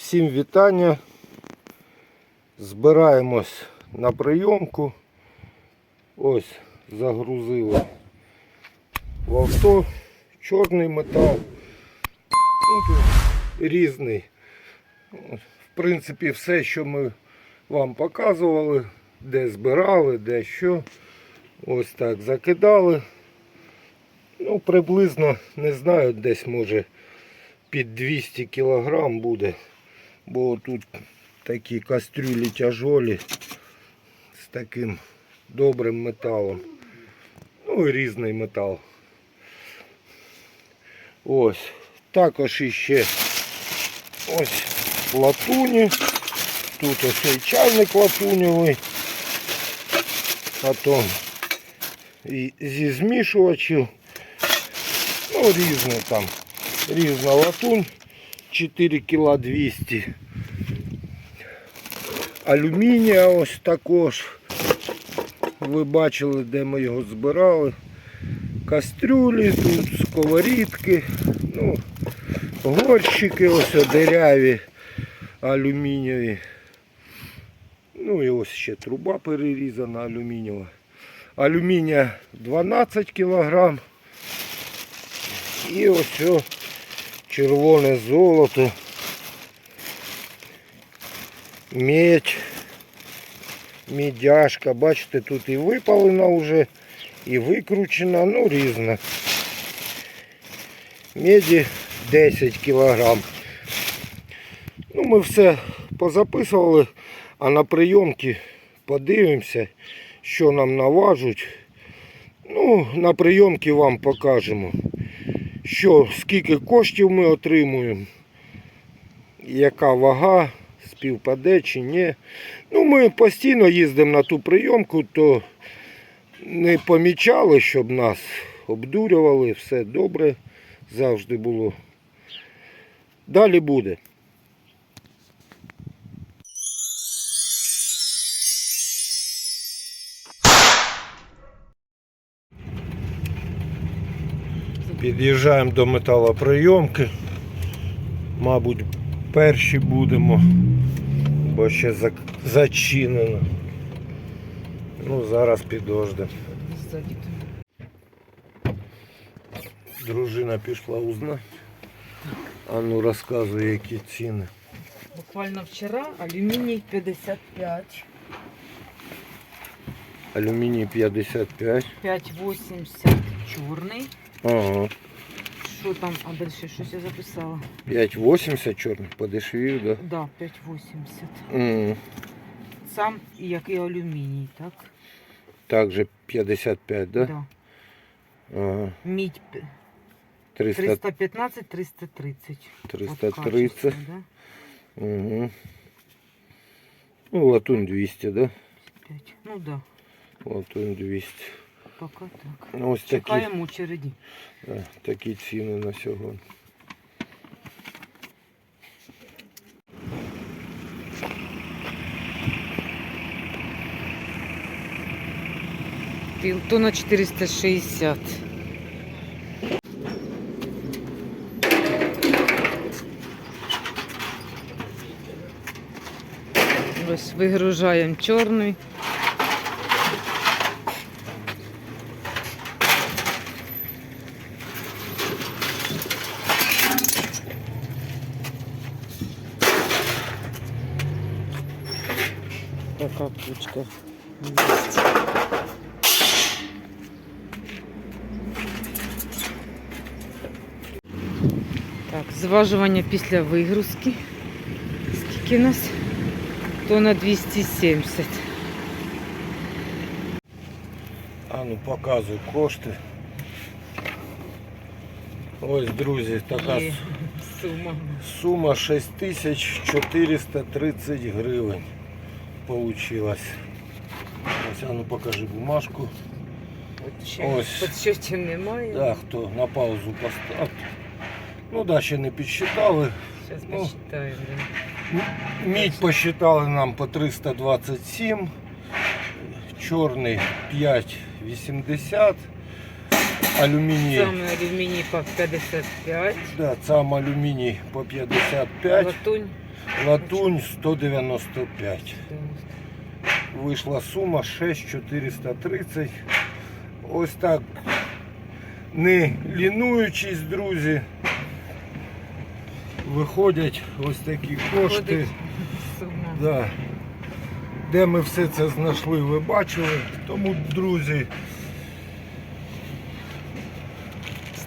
Всім вітання. Збираємось на прийомку. Ось загрузили в авто чорний метал. Ну, різний. В принципі, все, що ми вам показували, де збирали, де що. Ось так закидали. Ну, приблизно, не знаю, десь може під 200 кг буде. Бо тут такі кастрюлі тяжолі з таким добрим металом. Ну і різний метал. Ось. Також іще ось латуні. Тут ось і чайник латуневий. Потім і зі змішувачів. Ну, різне там. Різна латунь. 4 кг 200. Алюмінія ось також. Ви бачили, де ми його збирали. Кастрюлі, тут сковорідки, ну, горщики ось дереві, алюмінієві. Ну і ось ще труба перерізана алюмінієва. Алюмінія 12 кг. І ось червоне золото. Медь. Мідяшка. Бачите, тут і випалена вже, і викручена, ну різна. Меді 10 кг. Ну, ми все позаписували, а на прийомки подивимося, що нам наважуть. Ну, на прийомки вам покажемо, що, скільки коштів ми отримуємо, яка вага, співпаде чи ні. Ну, ми постійно їздимо на ту прийомку, то не помічали, щоб нас обдурювали, все добре завжди було. Далі буде. Під'їжджаємо до металоприйомки. Мабуть, перші будемо, бо ще зачинено. Ну, зараз підождемо. Дружина пішла узнати. А ну розказуй, які ціни. Буквально вчера алюминий 55, Алюміній 55. 5,80 чорний. Ага. Що там, а далі щось я записала? 5,80 чорний подешевів, да? Да, 5,80. М, Сам як і алюміній, так? Также 55, да? Да. Ага. Мідь 300, 315, 330. От 330. качество, да? Угу. Ну, латунь 200, да? 5. Ну да, Латунь 200. Поки так. Ось такі, Чекаємо очереді. такі ціни на сьогодні. Півтона 460. Ось вигружаємо чорний. Кучка. Так, зважування після вигрузки. Скільки у нас? Тона 270. А ну показуй кошти. Ось, друзі, така Є сума. сума 6430 гривень получилась. Ось, а ну покажи бумажку. От ще Ось. підсчетів немає. Да, хто на паузу постав. Ну да, ще не підсчитали. Зараз Ну. посчитаємо. Мідь посчитали нам по 327, чорний 5,80, алюміній, Саме алюміній по 55, да, сам алюміній по 55, латунь латунь 195. Вийшла сума 6430. Ось так. Не лінуючись, друзі. Виходять ось такі кошти. Да. Де ми все це знайшли, ви бачили. Тому, друзі,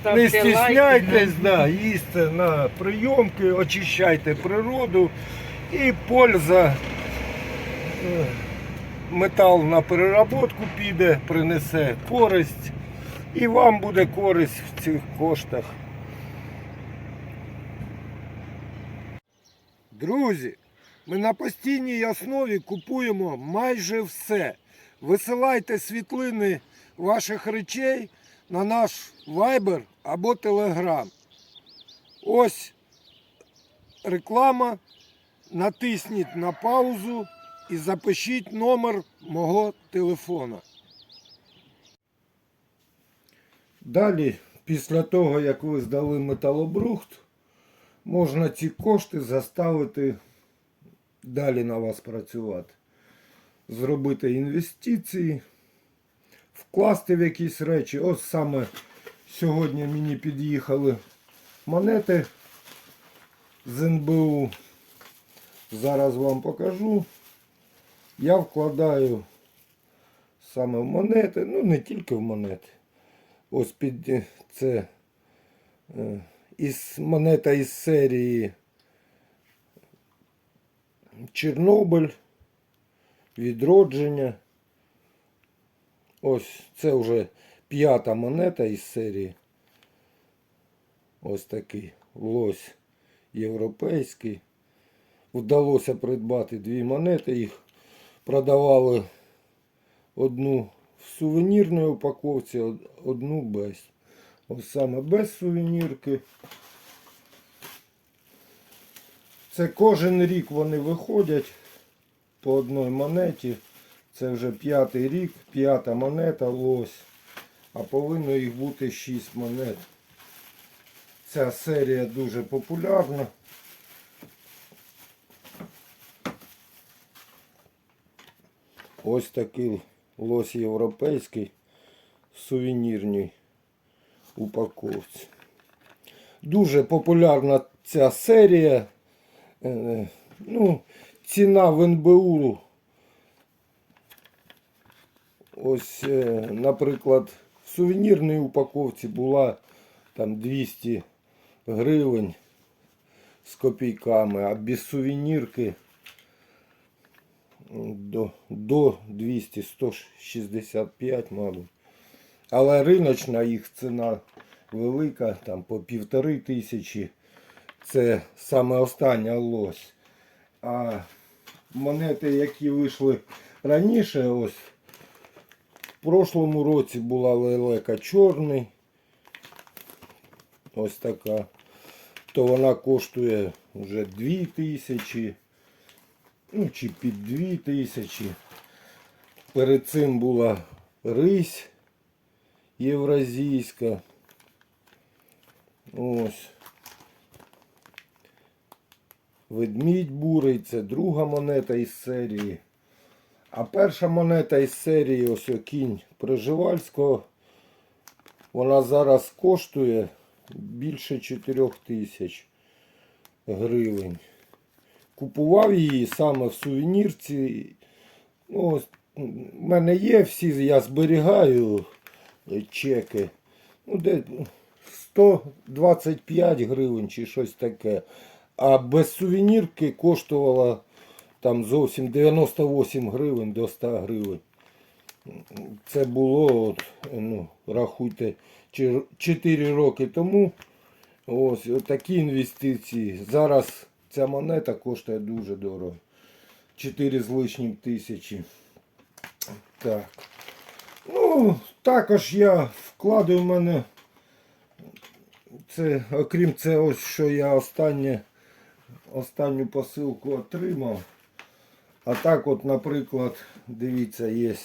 Ставте не стісняйтесь, да, їсти на прийомки, очищайте природу і польза. е, Метал на переработку піде, принесе користь. І вам буде користь в цих коштах. Друзі, ми на постійній основі купуємо майже все. Висилайте світлини ваших речей на наш Viber або Telegram. Ось реклама. Натисніть на паузу і запишіть номер мого телефона. Далі, після того, як ви здали металобрухт, можна ці кошти заставити далі на вас працювати. Зробити інвестиції, вкласти в якісь речі. Ось саме сьогодні мені під'їхали монети з НБУ. Зараз вам покажу. Я вкладаю саме в монети, ну не тільки в монети. Ось під е, це е, із монета із серії Чорнобиль, відродження. Ось це вже п'ята монета із серії. Ось такий лось європейський. Вдалося придбати дві монети. Їх продавали одну в сувенірній упаковці, одну без. Ось саме без сувенірки. Це кожен рік вони виходять по одній монеті. Це вже п'ятий рік, п'ята монета лось. А повинно їх бути 6 монет. Ця серія дуже популярна. Ось такий лось європейський в сувенірній упаковці. Дуже популярна ця серія. Е, Ну, ціна в НБУ. Ось, е, наприклад, сувенірній упаковці була там 200 гривень з копійками, а без сувенірки до, до 200 165, мабуть. Але риночна їх ціна велика, там по півтори тисячі. Це саме остання лось. А монети, які вийшли раніше, ось прошлому році була лелека чорний. Ось така. То вона коштує вже 2 тисячі. Ну, чи під 2 тисячі. Перед цим була рись євразійська. Ось. Ведмідь бурий, це друга монета із серії. А перша монета із серії, ось кінь Приживальського, вона зараз коштує більше 4 тисяч гривень. Купував її саме в сувенірці. Ну, в мене є всі, я зберігаю чеки. Ну, де 125 гривень чи щось таке. А без сувенірки коштувала там зовсім 98 гривень до 100 гривень. Це було, от, ну, рахуйте, 4 роки тому. Ось такі інвестиції. Зараз ця монета коштує дуже дорого. 4 з лишнім тисячі. Так. Ну, також я вкладаю в мене. Це, окрім ось що я останнє, останню посилку отримав. А так от, наприклад, дивіться, є,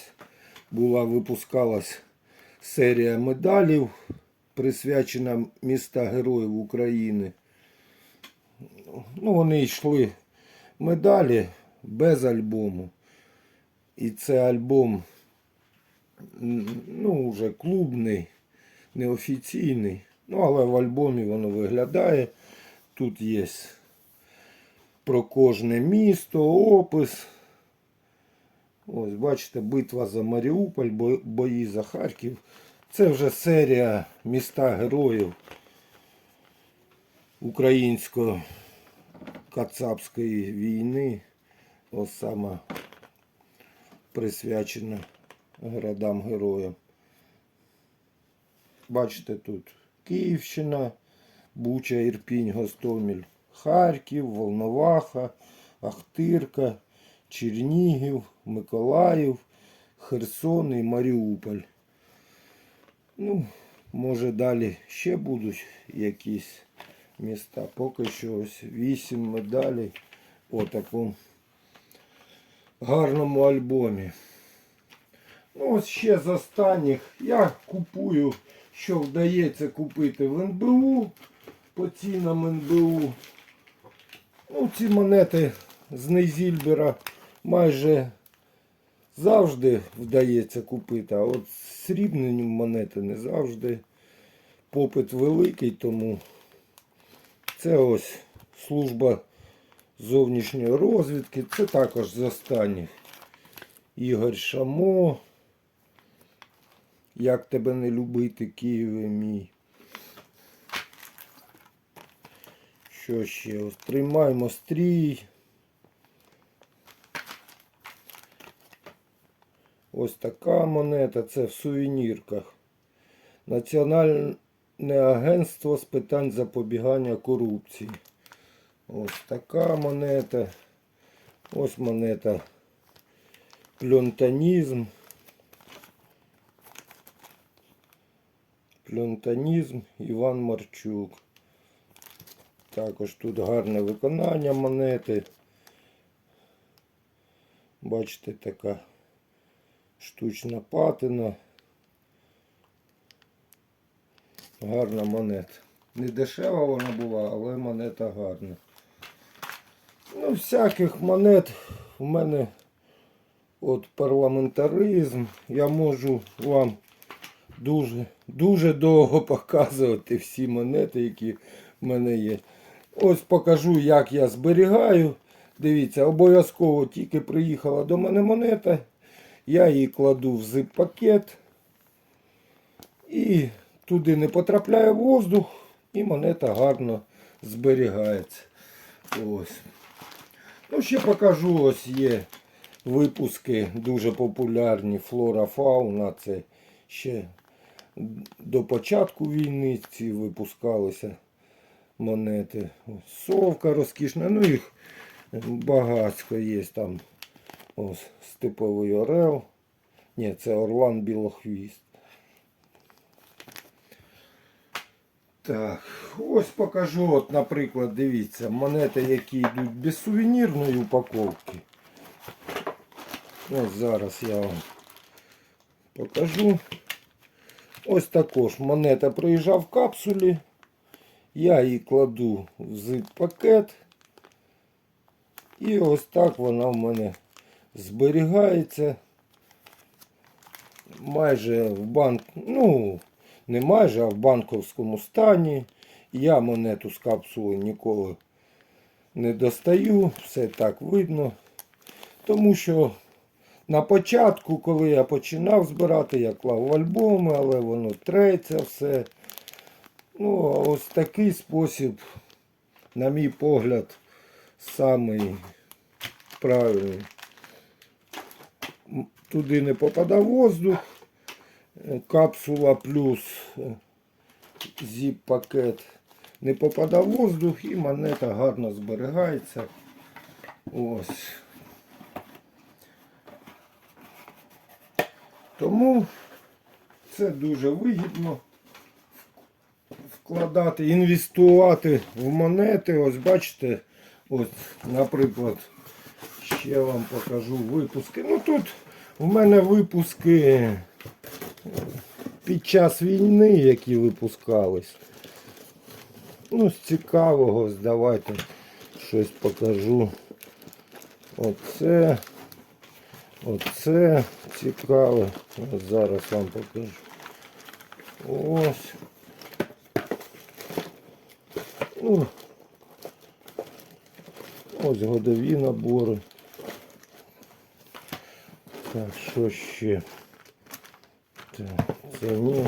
була випускалась серія медалів, присвячена міста Героїв України. Ну, вони йшли медалі без альбому. І це альбом ну, вже клубний, неофіційний. Ну, але в альбомі воно виглядає. Тут є про кожне місто, опис. Ось, бачите, битва за Маріуполь, бо- бої за Харків. Це вже серія міста героїв українсько-кацапської війни. Ось саме присвячена городам героям. Бачите, тут Київщина, Буча, Ірпінь, Гостомель, Харків, Волноваха, Ахтирка, Чернігів, Миколаїв, Херсон і Маріуполь. Ну, може далі ще будуть якісь міста. Поки що ось 8 медалей у такому гарному альбомі. Ну, ось ще з останніх я купую, що вдається купити в НБУ по цінам НБУ. Ну, ці монети з Нейзільбера майже завжди вдається купити, а от срібні монети не завжди. Попит великий, тому це ось служба зовнішньої розвідки. Це також з останніх. Ігор Шамо. Як тебе не любити, Києве мій. Що ще? Ось тримаймо стрій. Ось така монета, це в сувенірках. Національне агентство з питань запобігання корупції. Ось така монета. Ось монета. Плюнтанізм. Плюнтанізм Іван Марчук. Також тут гарне виконання монети. Бачите, така штучна патина. Гарна монета. Не дешева вона була, але монета гарна. Ну, всяких монет у мене от парламентаризм. Я можу вам дуже, дуже довго показувати всі монети, які в мене є. Ось покажу, як я зберігаю. Дивіться, обов'язково тільки приїхала до мене монета. Я її кладу в зип-пакет. І туди не потрапляє воздух, і монета гарно зберігається. Ось. Ну, ще покажу, ось є випуски дуже популярні флора фауна. Це ще до початку війни ці випускалися монети. Ось Совка розкішна, ну їх багатько є там. Ось степовий орел. Ні, це орлан білохвіст. Так, ось покажу, от, наприклад, дивіться, монети, які йдуть без сувенірної упаковки. Ось зараз я вам покажу. Ось також монета приїжджав в капсулі. Я її кладу в зип-пакет. І ось так вона в мене зберігається. Майже в банк, ну, не майже, а в банковському стані. Я монету з капсули ніколи не достаю, все так видно. Тому що на початку, коли я починав збирати, я клав в альбоми, але воно треться все. Ну, а ось такий спосіб, на мій погляд, самий правильний. Туди не попадав воздух. Капсула плюс е, зіп-пакет. Не попадав воздух і монета гарно зберігається. Ось. Тому це дуже вигідно вкладати, інвестувати в монети. Ось бачите, ось, наприклад, ще вам покажу випуски. Ну тут в мене випуски під час війни, які випускались. Ну, з цікавого, давайте щось покажу. Оце. Оце цікаве. Зараз вам покажу. Ось. Ну, ось годові набори. Так, що ще? Так, це ні.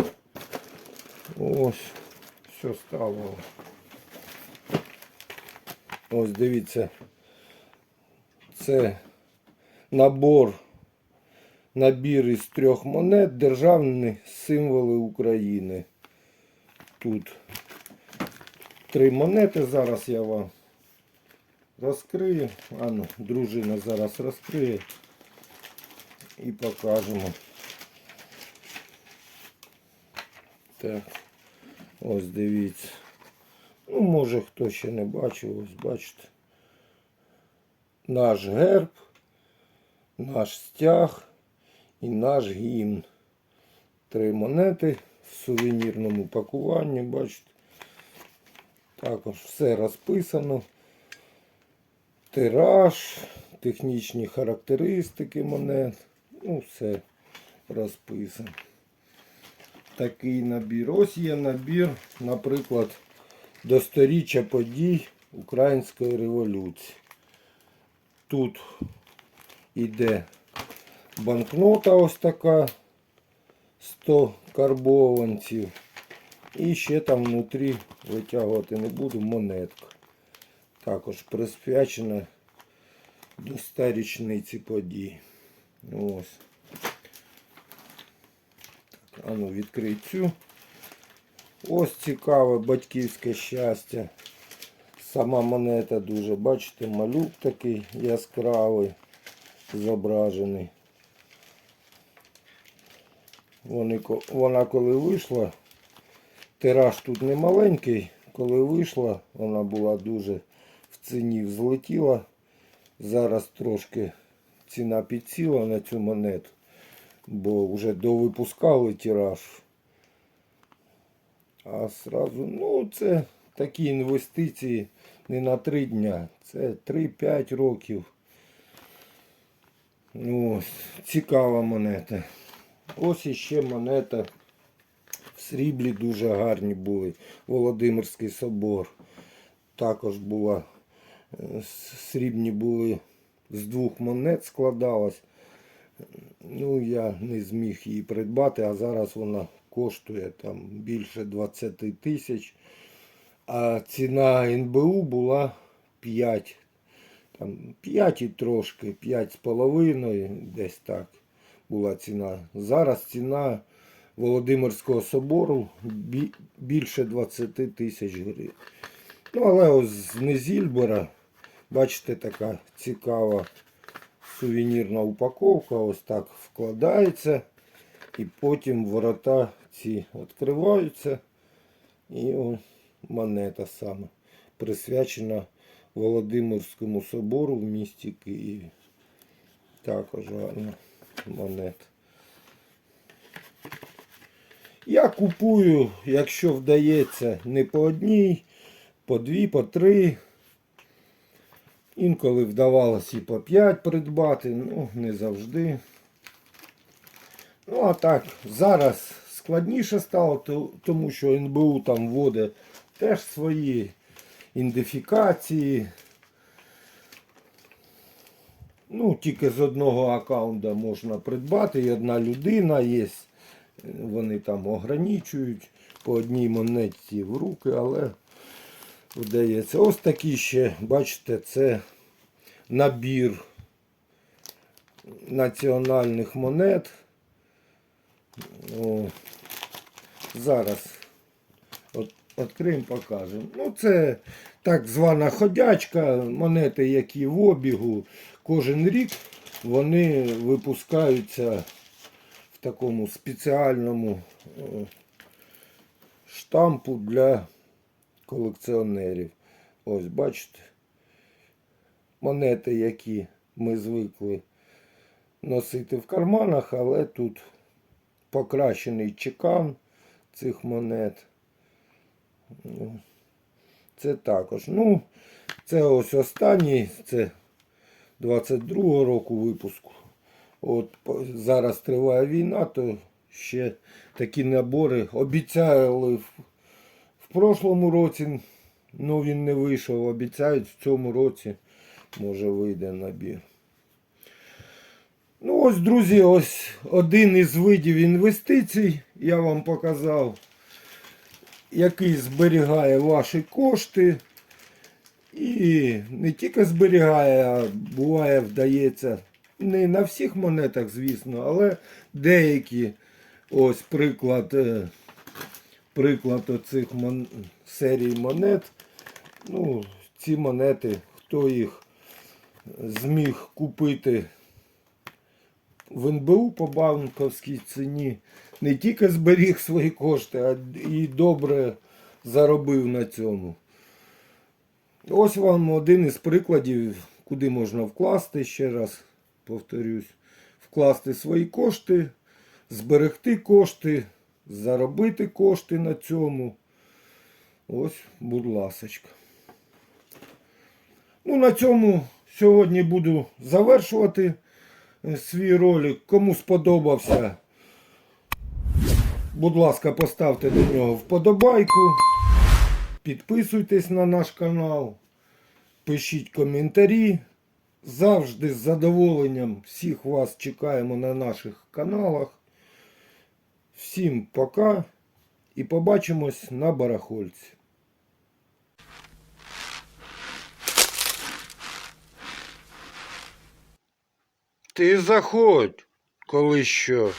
Ось. Все стало. Ось дивіться. Це набор, набір із трьох монет, державні символи України. Тут три монети. Зараз я вам розкрию. А ну, дружина зараз розкриє і покажемо. Так, ось дивіться. Ну, може хто ще не бачив, ось бачите. Наш герб, наш стяг і наш гімн. Три монети в сувенірному пакуванні, бачите. Також все розписано. Тираж, технічні характеристики монет. Ну, все розписано. Такий набір. Ось є набір, наприклад, до сторіччя подій Української революції. Тут іде банкнота ось така 100 карбованців. І ще там внутрі витягувати не буду монетка. Також присвячена до 100 річниці подій. Ось. Так, а цю. Ось цікаве батьківське щастя. Сама монета дуже, бачите, малюк такий яскравий, зображений. Вони, вона коли вийшла, тираж тут не маленький, коли вийшла, вона була дуже в ціні взлетіла. Зараз трошки ціна підсіла на цю монету, бо вже довипускали тираж. А сразу, ну, це такі інвестиції не на 3 дня, це 3-5 років. Ну, ось, цікава монета. Ось іще монета. Сріблі дуже гарні були. Володимирський собор. Також була. е, Срібні були з двох монет складалась. Ну, я не зміг її придбати, а зараз вона коштує там більше 20 тисяч. А ціна НБУ була 5. Там 5 і трошки, 5 з половиною, десь так була ціна. Зараз ціна Володимирського собору більше 20 тисяч гривень. Ну, але ось з Незільбора, бачите, така цікава сувенірна упаковка, ось так вкладається. І потім ворота ці відкриваються. І о, монета саме присвячена Володимирському собору в місті Києві. Також гарна монета. Я купую, якщо вдається, не по одній, по дві, по три. Інколи вдавалося і по п'ять придбати, ну не завжди. Ну, а так, зараз складніше стало, тому що НБУ там вводить теж свої ідентифікації. Ну, тільки з одного аккаунта можна придбати, і одна людина є. Вони там ограничують по одній монеті в руки, але вдається. Ось такі ще, бачите, це набір національних монет. О, зараз відкриємо, покажемо. Ну, це так звана ходячка, монети, які в обігу. Кожен рік вони випускаються такому спеціальному е, штампу для колекціонерів. Ось бачите, монети, які ми звикли носити в карманах, але тут покращений чекан цих монет. Ну, Це також. Ну, це ось останній, це 22 року випуску. От зараз триває війна, то ще такі набори обіцяли в, в прошлому році, ну він не вийшов. Обіцяють в цьому році, може вийде набір. Ну ось, друзі, ось один із видів інвестицій, я вам показав, який зберігає ваші кошти. І не тільки зберігає, а буває, вдається. Не на всіх монетах, звісно, але деякі, ось приклад, е, приклад оцих мон... серій монет. Ну, ці монети, хто їх зміг купити в НБУ по банковській ціні, не тільки зберіг свої кошти, а і добре заробив на цьому. Ось вам один із прикладів, куди можна вкласти, ще раз повторюсь, вкласти свої кошти, зберегти кошти, заробити кошти на цьому. Ось, будь ласочка. Ну, на цьому сьогодні буду завершувати е, свій ролик. Кому сподобався, будь ласка, поставте до нього вподобайку. Підписуйтесь на наш канал, пишіть коментарі. Завжди з задоволенням всіх вас чекаємо на наших каналах. Всім пока і побачимось на барахольці. Ти заходь, коли що.